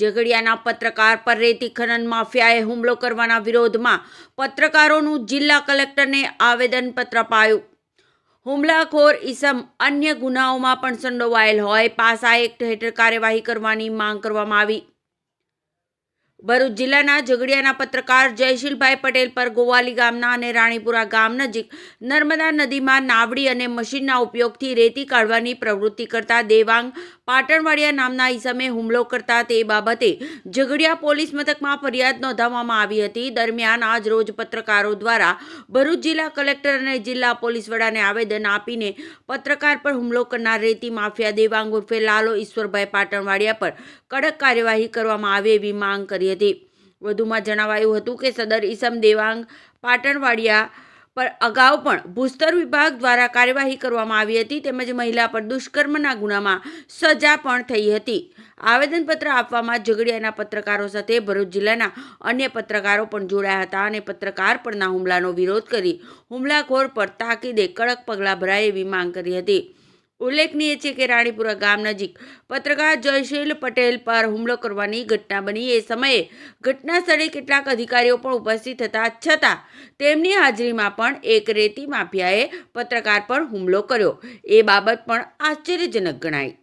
ઝઘડિયાના પત્રકાર પર રેતી ખનન માફિયાએ હુમલો કરવાના વિરોધમાં પત્રકારોનું જિલ્લા કલેક્ટરને આવેદનપત્ર અપાયું. હુમલાખોર ઈસમ અન્ય ગુનાઓમાં પણ સંડોવાયેલ હોય, પાસા એક્ટ હેઠળ કાર્યવાહી કરવાની માંગ કરવામાં આવી. ભરૂચ જિલ્લાના ઝઘડિયાના પત્રકાર જયશીલભાઈ પટેલ પર ગોવાલી ગામના અને રાણીપુરા ગામ નજીક નર્મદા નદીમાં નાવડી અને મશીનના ઉપયોગથી રેતી કાઢવાની પ્રવૃત્તિ કરતા દેવાંગ પાટણવાડિયા નામના ઈસમે હુમલો કરતા તે બાબતે ઝઘડિયા પોલીસ મથકમાં ફરિયાદ નોંધાવવામાં આવી હતી. દરમિયાન આજ રોજ પત્રકારો દ્વારા ભરૂચ જિલ્લા કલેક્ટર અને જિલ્લા પોલીસ વડાને આવેદન આપીને પત્રકાર પર હુમલો કરનાર રેતી માફિયા દેવાંગ ઉર્ફે લાલો ઈશ્વરભાઈ પાટણવાડિયા પર કડક કાર્યવાહી કરવામાં આવે એવી માંગ કરી હતી. વધુમાં જણાવાયું હતું કે સદર ઈસમ દેવાંગ પાટણવાડિયા પર અગાઉ પણ ભૂસ્તર વિભાગ દ્વારા કાર્યવાહી કરવામાં આવી હતી તેમજ મહિલા પર દુષ્કર્મના ગુનામાં સજા પણ થઈ હતી. આવેદનપત્ર આપવામાં ઝઘડિયાના પત્રકારો સાથે ભરૂચ જિલ્લાના અન્ય પત્રકારો પણ જોડાયા હતા અને પત્રકાર પરના હુમલાનો વિરોધ કરી હુમલાખોર પર તાકીદે કડક પગલાં ભરાય એવી માંગ કરી હતી. ઉલ્લેખનીય છે કે રાણીપુરા ગામ નજીક પત્રકાર જયશીલ પટેલ પર હુમલો કરવાની ઘટના બની. એ સમયે ઘટના સ્થળે કેટલાક અધિકારીઓ પણ ઉપસ્થિત હતા. છતાં તેમની હાજરીમાં પણ એક રેતી માફિયાએ પત્રકાર પર હુમલો કર્યો. એ બાબત પણ આશ્ચર્યજનક ગણાઈ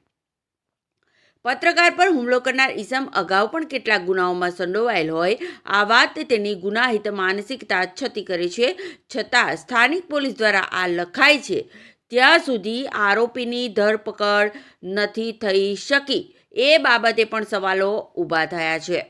પત્રકાર પર હુમલો કરનાર ઈસમ અગાઉ પણ કેટલાક ગુનાઓમાં સંડોવાયેલ હોય. આ વાત તેની ગુનાહિત માનસિકતા છતી કરે છે. છતાં સ્થાનિક પોલીસ દ્વારા આ લખાય છે ત્યાં સુધી આરોપીની ધરપકડ નથી થઈ શકી. એ બાબતે પણ સવાલો ઊભા થયા છે.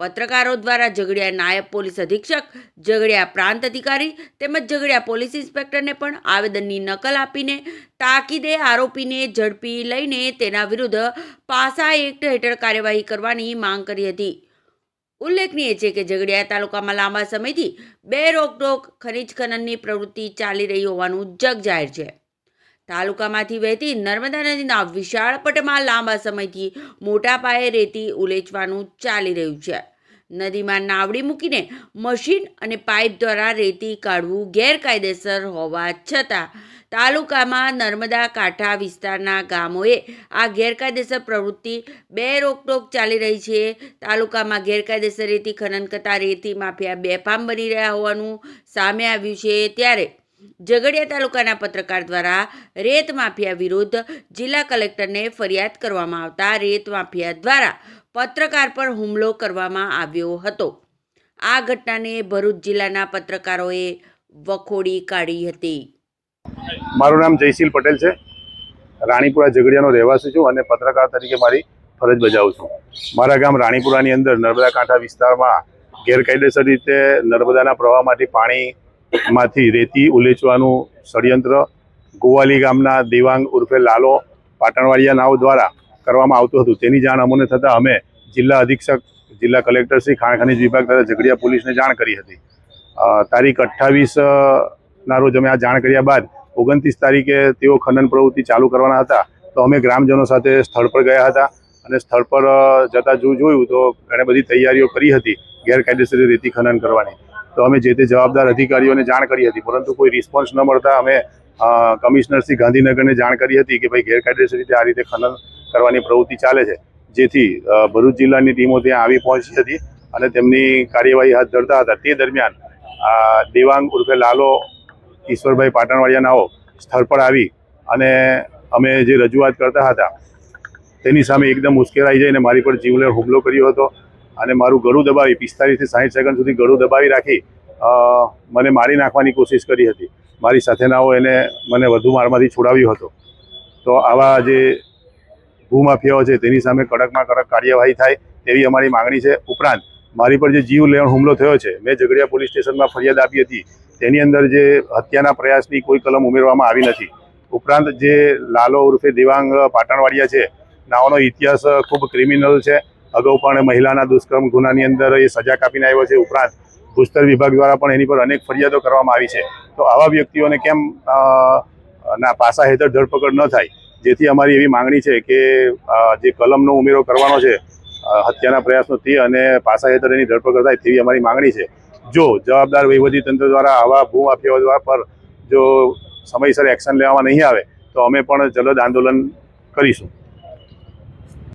પત્રકારો દ્વારા ઝઘડિયા નાયબ પોલીસ અધિક્ષક, ઝઘડિયા પ્રાંત અધિકારી તેમજ ઝઘડિયા પોલીસ ઇન્સ્પેક્ટરને પણ આવેદનની નકલ આપીને તાકીદે આરોપીને ઝડપી લઈને તેના વિરુદ્ધ પાસા એક્ટ હેઠળ કાર્યવાહી કરવાની માંગ કરી હતી. ઉલ્લેખનીય છે કે ઝઘડિયા તાલુકામાં લાંબા સમયથી બે રોકટોક ખનિજ ખનનની પ્રવૃત્તિ ચાલી રહી હોવાનું જગ જાહેર છે. તાલુકામાંથી વહેતી નર્મદા નદીના વિશાળ પટમાં લાંબા સમયથી મોટા પાયે રેતી ઉલેચવાનું ચાલી રહ્યું છે. નદીમાં નાવડી મૂકીને મશીન અને પાઇપ દ્વારા રેતી કાઢવું ગેરકાયદેસર હોવા છતાં તાલુકામાં નર્મદા કાંઠા વિસ્તારના ગામોએ આ ગેરકાયદેસર પ્રવૃત્તિ બે રોકટોક ચાલી રહી છે. તાલુકામાં ગેરકાયદેસર રેતી ખનન કરતા રેતી માફિયા બેફામ બની રહ્યા હોવાનું સામે આવ્યું છે. ત્યારે ઝઘડિયા તાલુકાના પત્રકાર દ્વારા રેત માફિયા વિરુદ્ધ જિલ્લા કલેક્ટરને ફરિયાદ કરવામાં આવતા રેત માફિયા દ્વારા પત્રકાર પર હુમલો કરવામાં આવ્યો હતો. આ ઘટનાને ભરૂચ જિલ્લાના પત્રકારોએ વખોડી કાઢી હતી. મારું નામ જયશીલ પટેલ છે. રાણીપુરા ઝઘડિયાનો રહેવાસી છું અને પત્રકાર તરીકે મારી ફરજ બજાવું છું. મારા ગામ રાણીપુરાની અંદર નર્મદા કાંઠા વિસ્તારમાં ગેરકાયદેસર રીતે નર્મદાના પ્રવાહમાંથી પાણીમાંથી રેતી ઉલેચવાનું ષડયંત્ર, ગોવાલી ગામના દેવાંગ ઉર્ફે લાલો પાટણવાડિયા નાવ દ્વારા કરવામાં આવતું હતું. તેની જાણ અમને થતાં અમે જિલ્લા અધિક્ષક, જિલ્લા કલેક્ટર શ્રી ખાણ ખનીજ વિભાગ તથા ઝઘડિયા પોલીસને જાણ કરી હતી. તારીખ અઠ્ઠાવીસના રોજ અમે આ જાણ કર્યા બાદ ઓગણત્રીસ તારીખે તેઓ ખનન પ્રવૃત્તિ ચાલુ કરવાના હતા. તો અમે ગ્રામજનો સાથે સ્થળ પર ગયા હતા અને સ્થળ પર જતા જો જોયું તો ઘણી બધી તૈયારીઓ કરી હતી ગેરકાયદેસર રેતી ખનન કરવાની. તો અમે જે તે જવાબદાર અધિકારીઓને જાણ કરી હતી. પરંતુ કોઈ રિસ્પોન્સ ન મળતા અમે કમિશનર શ્રી ગાંધીનગરને જાણ કરી હતી કે ભાઈ ગેરકાયદેસર રીતે આ રીતે ખનન કરવાની પ્રવૃત્તિ ચાલે છે. જેથી ભરૂચ જિલ્લાની ટીમો ત્યાં આવી પહોંચી હતી અને તેમની કાર્યવાહી હાથ ધરતા હતા. તે દરમિયાન દેવાંગ ઉર્ફે લાલો ઈશ્વરભાઈ પાટણવાડિયાનાઓ સ્થળ પર આવી અને અમે જે રજૂઆત કરતા હતા, તેની સામે એકદમ ઉશ્કેરાઈ જઈને મારી પર જીવલેણ હુમલો કર્યો હતો અને મારું ગળું દબાવી પિસ્તાલીસથી સાઠ સેકન્ડ સુધી ગળું દબાવી રાખી મને મારી નાખવાની કોશિશ કરી હતી. મારી સાથેનાઓ એને મને વધુ મારમાંથી છોડાવ્યો હતો. તો આવા જે ભૂમાફિયાઓ છે, તેની સામે કડકમાં કડક કાર્યવાહી થાય તેવી અમારી માંગણી છે. ઉપરાંત, મારી પર જે જીવ લેણ હુમલો થયો છે, મેં ઝઘડિયા પોલીસ સ્ટેશનમાં ફરિયાદ આપી હતી. તેની અંદર જે હત્યાના પ્રયાસની કોઈ કલમ ઉમેરવામાં આવી નથી. ઉપરાંત, જે લાલો ઉર્ફે દેવાંગ પાટણવાડિયા છે, નાઓનો ઇતિહાસ ખૂબ ક્રિમિનલ છે. અગાઉ પણ મહિલાના દુષ્કર્મ ગુનાની અંદર એ સજા કાપીને આવ્યો છે. ઉપરાંત, ભૂસ્તર વિભાગ દ્વારા પણ એની પર અનેક ફરિયાદો કરવામાં આવી છે. તો આવા વ્યક્તિઓને કેમ ના પાસા હેઠળ ધરપકડ ન થાય? જેથી અમારી એવી માંગણી છે કે જે કલમનો ઉમેરો કરવાનો છે હત્યાના પ્રયાસનો તે અને પાસા હેતર એની ધરપકડ થાય તેવી અમારી માંગણી છે. જો જવાબદાર તંત્ર દ્વારા આવા ભૂમાફિયાઓ પર જો સમયસર એક્શન લેવામાં નહીં આવે, તો અમે પણ જલદ આંદોલન કરીશું.